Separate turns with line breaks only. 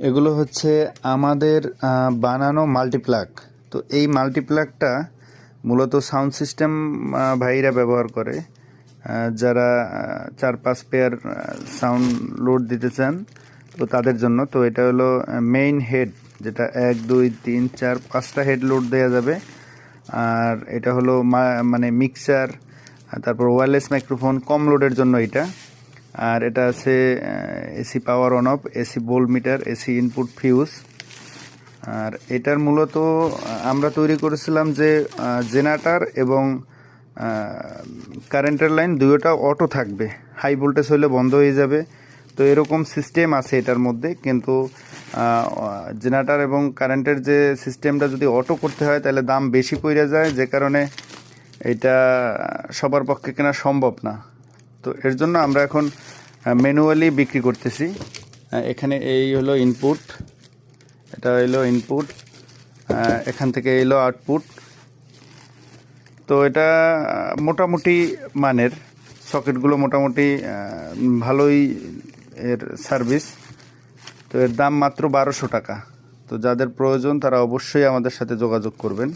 এগুলো হচ্ছে আমাদের বানানো মাল্টিপ্লাগ তো এই মাল্টিপ্লাগটা মূলত সাউন্ড সিস্টেম ভাইরা ব্যবহার করে যারা চার পাঁচ পেয়ার সাউন্ড লোড দিতে চান, তো তাদের জন্য। তো এটা হলো মেইন হেড যেটা এক, দুই, তিন, চার, পাঁচটা হেড লোড দেওয়া যাবে। আর এটা হলো মানে মিক্সার তারপর ওয়্যারলেস মাইক্রোফোন কম লোডের জন্য এটা। আর এটা আছে AC power on off AC voltmeter AC input fuse আর এটার মূলত আমরা তৈরি করেছিলাম যে জেনারেটার এবং কারেন্টের লাইন দুয়োটা অটো থাকবে। হাই ভোল্টেজ হলে বন্ধ হয়ে যাবে। তো এরকম সিস্টেম আছে এটার মধ্যে। কিন্তু জেনারেটার এবং কারেন্টের যে সিস্টেমটা যদি অটো করতে হয়, তাহলে দাম বেশি পড়ে যায়। যে কারণে এটা সবার পক্ষে কেনা সম্ভব না। তো এর জন্য আমরা এখন ম্যানুয়ালি বিক্রি করতেছি। এখানে এই হলো ইনপুট এটা হলো ইনপুট এখান থেকে এলো আউটপুট তো এটা মোটামুটি মানের, সকেটগুলো মোটামুটি ভালোই এর সার্ভিস তো এর দাম মাত্র বারোশো টাকা। তো যাদের প্রয়োজন তারা অবশ্যই আমাদের সাথে যোগাযোগ করবেন।